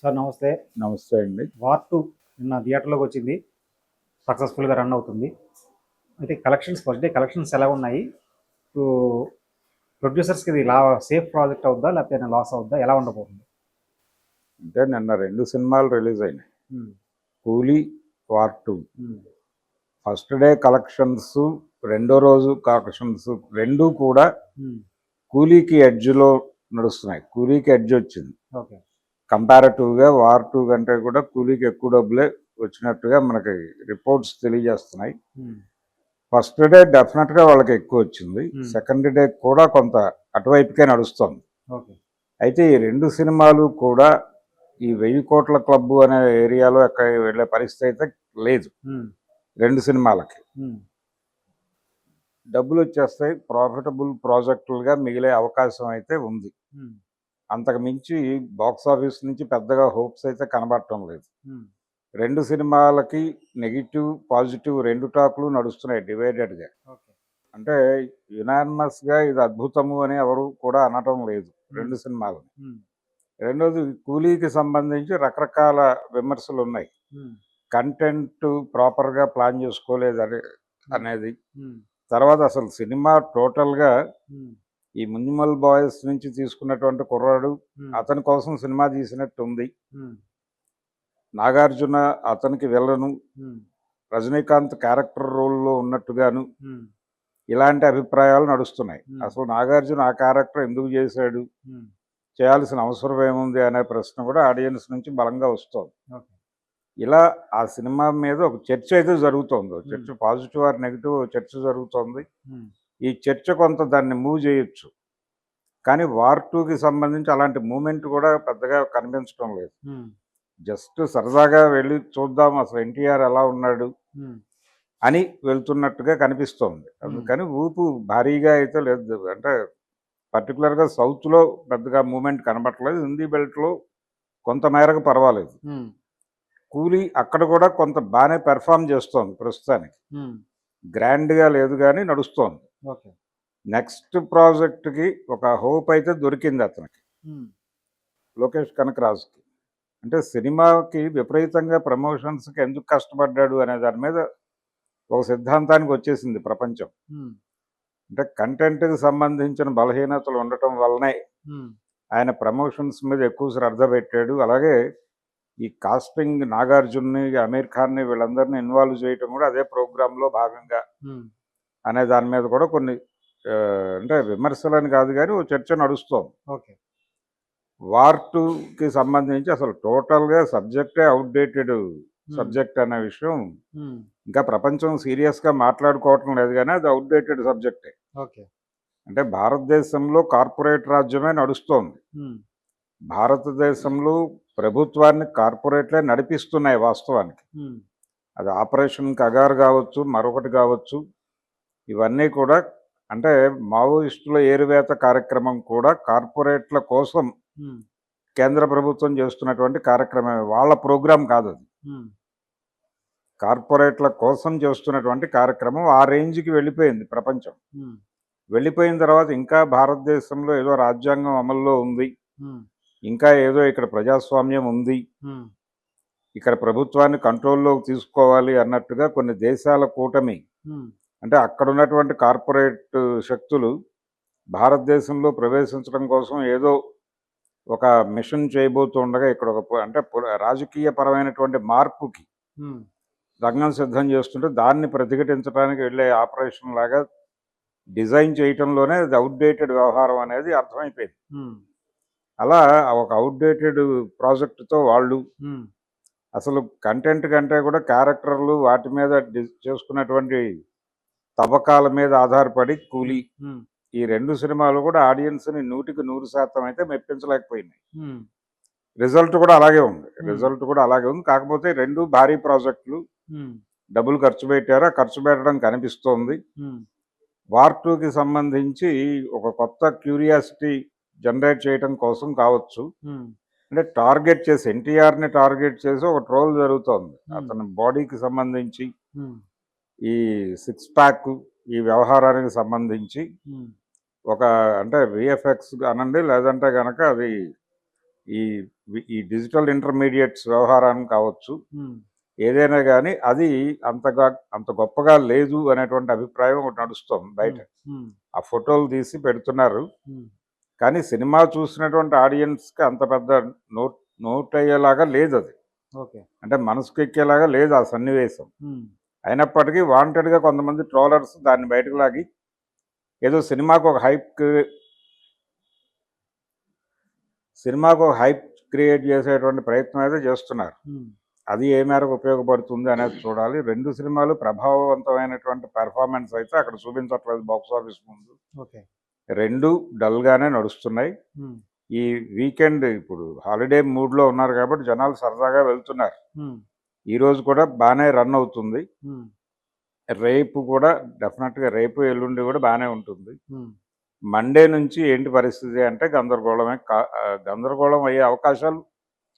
Sir నమస్తే. నమస్తే అండి. వార్ టూ నిన్న థియేటర్లోకి వచ్చింది. సక్సెస్ఫుల్గా రన్ అవుతుంది. అయితే కలెక్షన్స్ ఫస్ట్ డే కలెక్షన్స్ ఎలా ఉన్నాయి? ప్రొడ్యూసర్స్కి ఇది లా సేఫ్ ప్రాజెక్ట్ అవుద్దా లేకపోతే లాస్ అవుద్దా ఎలా ఉండబోతుంది? అంటే నిన్న రెండు సినిమాలు రిలీజ్ అయినాయి. Coolie War two. First day collections రెండో రోజు కలెక్షన్స్ రెండు కూడా కూలీకి ఎడ్జ్లో నడుస్తున్నాయి. కూలీకి ఎడ్జ్ వచ్చింది. ఓకే. కంపారిటివ్గా వార్ టూ కంటే కూడా కూలీకి ఎక్కువ డబ్బులే వచ్చినట్టుగా మనకి రిపోర్ట్స్ తెలియజేస్తున్నాయి. ఫస్ట్ డే డెఫినెట్గా వాళ్ళకి ఎక్కువ వచ్చింది. సెకండ్ డే కూడా కొంత అటువైపుకే నడుస్తుంది. అయితే ఈ రెండు సినిమాలు కూడా ఈ వెయ్యి కోట్ల క్లబ్ అనే ఏరియాలో ఎక్కడ వెళ్ళే పరిస్థితి అయితే లేదు. రెండు సినిమాలకి. డబ్బులు వచ్చేస్తాయి. ప్రాఫిటబుల్ ప్రాజెక్టులుగా మిగిలే అవకాశం అయితే ఉంది. అంతకు మించి బాక్స్ ఆఫీస్ నుంచి పెద్దగా హోప్స్ అయితే కనబడటం లేదు. రెండు సినిమాలకి నెగిటివ్ పాజిటివ్ రెండు టాకులు నడుస్తున్నాయి డివైడెడ్గా. అంటే యునానిమస్గా ఇది అద్భుతము అని ఎవరు కూడా అనటం లేదు రెండు సినిమాలు రెండోది కూలీకి సంబంధించి రకరకాల విమర్శలు ఉన్నాయి. కంటెంట్ ప్రాపర్గా ప్లాన్ చేసుకోలేదు అనే అనేది. తర్వాత అసలు సినిమా టోటల్గా ఈ మున్సిపల్ బాయ్స్ నుంచి తీసుకున్నటువంటి కుర్రాడు ఉమ్, అతని కోసం సినిమా తీసినట్టు ఉంది. ఉమ్, నాగార్జున అతనికి వెళ్ళను. ఉమ్, రజనీకాంత్ క్యారెక్టర్ రోల్లో ఉన్నట్టుగాను ఇలాంటి అభిప్రాయాలు నడుస్తున్నాయి. Hmm. అసలు నాగార్జున ఆ క్యారెక్టర్ ఎందుకు చేశాడు? చేయాల్సిన అవసరం ఏముంది అనే ప్రశ్న కూడా ఆడియన్స్ నుంచి బలంగా వస్తుంది. ఇలా ఆ సినిమా మీద ఒక చర్చ అయితే జరుగుతోంది. చర్చ పాజిటివ్ ఆర్ నెగిటివ్ చర్చ జరుగుతోంది. ఈ చర్చ కొంత దాన్ని మూవ్ చేయొచ్చు. కానీ వార్ టూకి సంబంధించి అలాంటి మూమెంట్ కూడా పెద్దగా కనిపించడం లేదు. జస్ట్ సరదాగా వెళ్ళి చూద్దాం అసలు ఎన్టీఆర్ ఎలా ఉన్నాడు అని వెళ్తున్నట్టుగా కనిపిస్తోంది. అందుకని ఊపు భారీగా అయితే లేదు. అంటే పర్టికులర్గా సౌత్లో పెద్దగా మూమెంట్ కనబట్టలేదు హిందీ బెల్ట్లో కొంత మేరకు పర్వాలేదు. కూలీ అక్కడ కూడా కొంత బాగానే పెర్ఫామ్ చేస్తోంది ప్రస్తుతానికి. గ్రాండ్గా లేదు కానీ నడుస్తోంది. నెక్స్ట్ ప్రాజెక్ట్కి ఒక హోప్ అయితే దొరికింది అతనికి. లోకేష్ కనకరాజుకి. అంటే సినిమాకి విపరీతంగా ప్రమోషన్స్కి ఎందుకు కష్టపడ్డాడు అనే దాని మీద ఒక సిద్ధాంతానికి వచ్చేసింది ప్రపంచం. అంటే కంటెంట్కి సంబంధించిన బలహీనతలు ఉండటం వల్లనే ఆయన ప్రమోషన్స్ మీద ఎక్కువ శ్రద్ధ పెట్టాడు. అలాగే ఈ కాస్టింగ్ నాగార్జున్ని అమీర్ ఖాన్ని వీళ్ళందరినీ ఇన్వాల్వ్ చేయటం కూడా అదే ప్రోగ్రాంలో భాగంగా అనే దాని మీద కూడా కొన్ని అంటే విమర్శలని కాదు కానీ ఓ చర్చ నడుస్తోంది ఓకే. వార్ టూకి సంబంధించి అసలు టోటల్గా సబ్జెక్టే అవుట్డేటెడ్ సబ్జెక్ట్ అనే విషయం ఇంకా ప్రపంచం సీరియస్గా మాట్లాడుకోవటం లేదు కానీ అది అవుట్డేటెడ్ సబ్జెక్టే. ఓకే. అంటే భారతదేశంలో కార్పొరేట్ రాజ్యమే నడుస్తోంది. భారతదేశంలో ప్రభుత్వాన్ని కార్పొరేట్లే నడిపిస్తున్నాయి వాస్తవానికి. అది ఆపరేషన్ కగార్ కావచ్చు మరొకటి కావచ్చు ఇవన్నీ కూడా అంటే మావోయిస్టుల ఏరువేత కార్యక్రమం కూడా కార్పొరేట్ల కోసం కేంద్ర ప్రభుత్వం చేస్తున్నటువంటి కార్యక్రమం వాళ్ళ ప్రోగ్రాం కాదు అది. కార్పొరేట్ల కోసం చేస్తున్నటువంటి కార్యక్రమం ఆ రేంజ్కి వెళ్ళిపోయింది ప్రపంచం. వెళ్ళిపోయిన తర్వాత ఇంకా భారతదేశంలో ఏదో రాజ్యాంగం అమల్లో ఉంది. ఇంకా ఏదో ఇక్కడ ప్రజాస్వామ్యం ఉంది. ఇక్కడ ప్రభుత్వాన్ని కంట్రోల్లోకి తీసుకోవాలి అన్నట్టుగా కొన్ని దేశాల కూటమి అంటే అక్కడ ఉన్నటువంటి కార్పొరేట్ శక్తులు భారతదేశంలో ప్రవేశించడం కోసం ఏదో ఒక మిషన్ చేయబోతుండగా ఇక్కడ ఒక అంటే రాజకీయ పరమైనటువంటి మార్పుకి రంగం సిద్ధం చేస్తుంటే దాన్ని ప్రతిఘటించడానికి వెళ్ళే ఆపరేషన్ లాగా డిజైన్ చేయటంలోనే అది అవుట్డేటెడ్ వ్యవహారం అనేది అర్థమైపోయింది. అలా ఒక అవుట్డేటెడ్ ప్రాజెక్టుతో వాళ్ళు అసలు కంటెంట్ కంటే కూడా క్యారెక్టర్లు వాటి మీద చేసుకున్నటువంటి తవ్వకాల మీద ఆధారపడి కూలీ. ఈ రెండు సినిమాలు కూడా ఆడియన్స్ని నూటికి నూరు శాతం అయితే మెప్పించలేకపోయినాయి. రిజల్ట్ కూడా అలాగే ఉంది. రిజల్ట్ కూడా అలాగే ఉంది. కాకపోతే రెండు భారీ ప్రాజెక్టులు డబ్బులు ఖర్చు పెట్టారు? ఖర్చు పెట్టడం కనిపిస్తోంది. వార్ టూకి సంబంధించి ఒక కొత్త క్యూరియాసిటీ జనరేట్ చేయడం కోసం కావచ్చు. అంటే టార్గెట్ చేసి ఎన్టీఆర్ని టార్గెట్ చేసి ఒక ట్రోల్ జరుగుతోంది. అతని బాడీకి సంబంధించి. ఈ సిక్స్ ప్యాక్ ఈ వ్యవహారానికి సంబంధించి ఉమ్, ఒక అంటే విఎఫ్ఎక్స్ అనండి లేదంటే కనుక అది ఈ ఈ డిజిటల్ ఇంటర్మీడియట్స్ వ్యవహారం కావచ్చు. ఉమ్, ఏదైనా కానీ అది అంతగా అంత గొప్పగా లేదు అనేటువంటి అభిప్రాయం ఒకటి నడుస్తుంది బయట. ఉమ్, ఆ ఫోటోలు తీసి పెడుతున్నారు. కానీ సినిమా చూసినటువంటి ఆడియన్స్కి అంత పెద్ద నోట్ నోట్ అయ్యేలాగా లేదు అది. ఓకే. అంటే మనసుకు ఎక్కేలాగా లేదు ఆ సన్నివేశం. అయినప్పటికీ వాంటెడ్గా కొంతమంది ట్రోలర్స్ దాన్ని బయటకు లాగి ఏదో సినిమాకు ఒక హైప్ సినిమాకు ఒక హైప్ క్రియేట్ చేసేటువంటి ప్రయత్నం అయితే చేస్తున్నారు. అది ఏ మేరకు ఉపయోగపడుతుంది అనేది చూడాలి. రెండు సినిమాలు ప్రభావవంతమైనటువంటి పెర్ఫార్మెన్స్ అయితే అక్కడ చూపించట్లేదు బాక్స్ ఆఫీస్ ముందు. ఓకే. రెండు డల్గానే నడుస్తున్నాయి. ఈ వీకెండ్ ఇప్పుడు హాలిడే మూడ్లో ఉన్నారు కాబట్టి జనాలు సరదాగా వెళ్తున్నారు. ఉమ్, ఈ రోజు కూడా బాగానే రన్ అవుతుంది. రేపు కూడా డెఫినెట్గా రేపు ఎల్లుండి కూడా బాగానే ఉంటుంది. మండే నుంచి ఏంటి పరిస్థితి అంటే గందరగోళమే గందరగోళం అయ్యే అవకాశాలు